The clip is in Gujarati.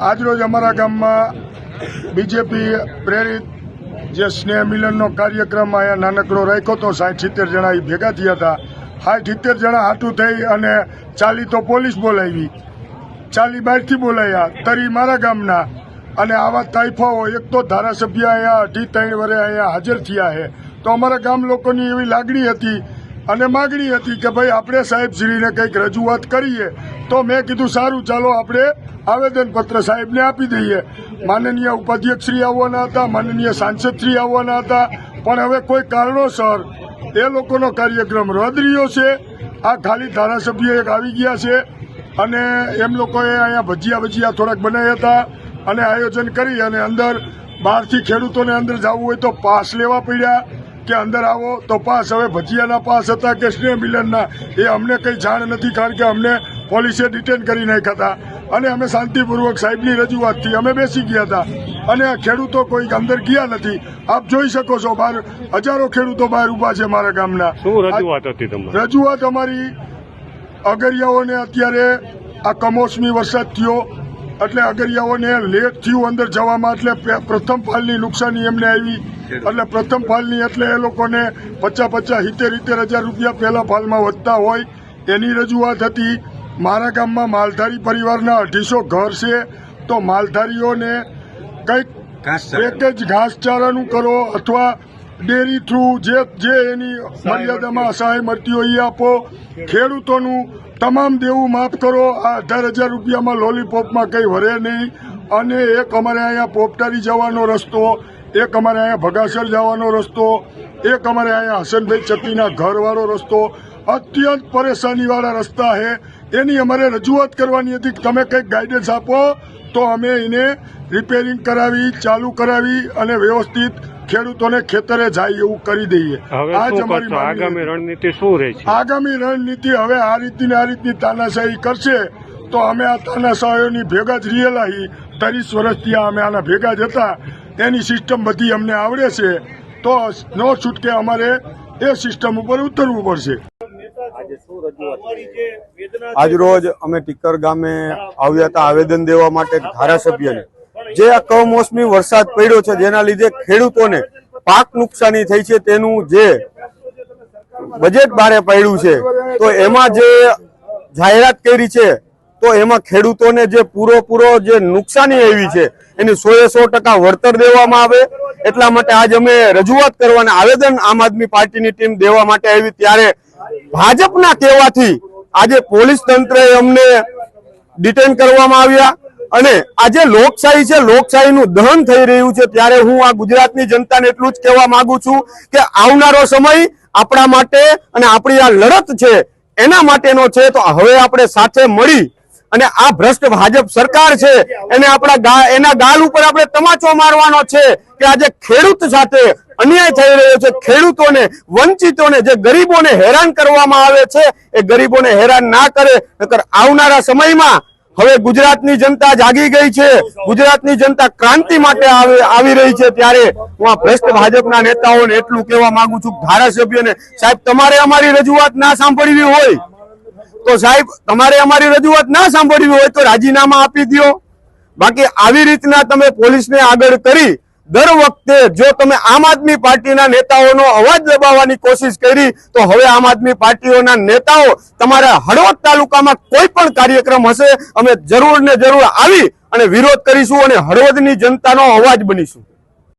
આજરોજ અમારા ગામમાં બીજેપી પ્રેરિત જે સ્નેહ મિલનનો કાર્યક્રમ અહીંયા નાનકડો રાખ્યો હતો સાઠ સિત્તેર જણા એ ભેગા થયા હતા. સાઠ સિત્તેર જણા હાટું થઈ અને ચાલી તો પોલીસ બોલાવી. ચાલી બહારથી બોલાયા, તરી મારા ગામના. અને આવા તાઇફાઓ એક તો ધારાસભ્ય અહીંયા અઢી ત્રણ વરે અહીંયા હાજર થયા છે. તો અમારા ગામ લોકોની એવી લાગણી હતી અને માગણી હતી કે ભાઈ આપણે સાહેબશ્રીને કંઈક રજૂઆત કરીએ. તો મેં કીધું, સારું, ચાલો આપણે આવેદનપત્ર સાહેબને આપી દઈએ. માનનીય ઉપાધ્યક્ષશ્રી આવવાના હતા, માનનીય સાંસદશ્રી આવવાના હતા. પણ હવે કોઈ કારણોસર એ લોકોનો કાર્યક્રમ રદ રહ્યો છે. આ ખાલી ધારાસભ્ય એક આવી ગયા છે અને એમ લોકોએ અહીંયા ભજીયા ભજીયા થોડાક બનાવ્યા હતા અને આયોજન કરી અને અંદર બહારથી ખેડૂતોને અંદર જવું હોય તો પાસ લેવા પડ્યા કે અંદર આવો તો પાસ. હવે ભજીયાના પાસ હતા કે સ્નેહ મિલનના એ અમને કંઈ જાણ નથી કારણ કે અમને પોલીસે ડિટેન કરી નાખ્યા હતા. અને અમે શાંતિપૂર્વક સાહેબની રજૂઆતથી અમે બેસી ગયા હતા. અને આ ખેડૂતો કોઈ અંદર ગયા નથી. આપ જોઈ શકો છો બહાર હજારો ખેડૂતો બહાર ઊભા છે મારા ગામના. રજૂઆત હતી રજૂઆત અમારી અગરિયાઓને અત્યારે આ કમોસમી વરસાદ થયો. એટલે અગરિયાઓને લેટ થયું અંદર જવામાં. એટલે પ્રથમ ફાલની નુકસાની એમને આવી. એટલે પ્રથમ ફાલની એટલે એ લોકોને પચાસ પચાસ સિત્તેર સિત્તેર હજાર રૂપિયા પહેલા ફાલમાં વધતા હોય. એની રજૂઆત હતી. મારા ગામમાં માલધારી પરિવારના અઢીસો ઘર છે તો માલધારીઓને કંઈક પેકેજ ઘાસચારાનું કરો અથવા ડેરી થ્રુ જે જે એની મર્યાદામાં સહાય મળતી હોય એ આપો. ખેડૂતોનું તમામ દેવું માફ કરો. આ અઢાર હજાર રૂપિયામાં લોલીપોપમાં કંઈ વરે નહીં. અને એક અમારે અહીંયા પોપટારી જવાનો રસ્તો એક અમારે અહીંયા ભગાસર જવાનો રસ્તો એક અમારે અહીંયા હસનભાઈ ચકીના ઘરવાળો રસ્તો અત્યંત પરેશાનીવાળા રસ્તા છે એની અમારે રજૂઆત કરવાની હતી તમે કંઈક ગાઈડન્સ આપો તો અમે એને રિપેરિંગ કરાવી ચાલુ કરાવી અને વ્યવસ્થિત ખેડૂતોને ખેતરે જાય એવું કરી દઈએ. હવે આ જ શું અમારી આગામી રણનીતિ શું રહે છે? આગામી રણનીતિ હવે આ રીતની આ રીતની તાનાશાહી કરશે તો અમે આ તાનાશાહીઓની ભેગા જ રહેલા હી. ત્રીસ વર્ષથી અમે આના ભેગા જ હતા. એની સિસ્ટમ બધી અમને આવડે છે. તો ન છૂટકે અમારે એ સિસ્ટમ ઉપર ઉતરવું પડશે. આજરોજ અમે ટીકર ગામે આવ્યા હતા આવેદન દેવા માટે ધારાસભ્યને. જે આ કમોસમી વરસાદ પડ્યો છે જેના લીધે ખેડૂતોને પાક નુકસાની થઈ છે તેનું જે બજેટ બારે પડ્યું છે તો એમાં જે જાહેરાત કરી છે તો એમાં ખેડૂતોને જે પૂરો પૂરો જે નુકસાની આવી છે એની સો એ સો ટકા વળતર દેવામાં આવે. એટલા માટે આજ અમે રજૂઆત કરવાના આવેદન આમ આદમી પાર્ટીની ટીમ દેવા માટે આવી ત્યારે ભાજપના કહેવાથી આજે પોલીસ તંત્રએ અમને ડિટેન કરવામાં આવ્યા અને આજે લોકશાહી છે, લોકશાહીનું દહન થઈ રહ્યું છે, ત્યારે હું આ ગુજરાતની જનતાને એટલું જ કહેવા માંગુ છું કે આવનારો સમય આપણા માટે અને આપણી આ લડત છે, એના માટેનો છે, તો હવે આપણે સાથે મળી અને આ ભ્રષ્ટ ભાજપ સરકાર છે, એને આપણા એના ગાલ ઉપર આપણે તમાચો મારવાનો છે કે આજે ખેડૂત સાથે અન્યાય થઈ રહ્યો છે. ખેડૂતોને, વંચિતોને, જે ગરીબોને હેરાન કરવામાં આવે છે, એ ગરીબોને હેરાન ના કરે. નકર આવનારા સમયમાં હવે ગુજરાતની જનતા જાગી ગઈ છે. ગુજરાતની જનતા ક્રાંતિ માટે આવી રહી છે. ત્યારે હું આ ભ્રષ્ટ ભાજપના નેતાઓને એટલું કહેવા માંગુ છું ધારાસભ્યને, સાહેબ, તમારે અમારી રજૂઆત ના સાંભળવી હોય. તો સાહેબ, તમારે અમારી રજૂઆત ના સાંભળવી હોય તો રાજીનામા આપી દો બાકી આવી રીતના તમે પોલીસને આગળ કરી દર વખતે જો તમે આમ આદમી પાર્ટીના નેતાઓનો અવાજ દબાવવાની કોશિશ કરી, તો હવે આમ આદમી પાર્ટીઓના નેતાઓ તમારા હળવદ તાલુકામાં કોઈ પણ કાર્યક્રમ હશે, અમે જરૂર ને જરૂર આવી અને વિરોધ કરીશું અને હળવદની જનતાનો અવાજ બનીશું.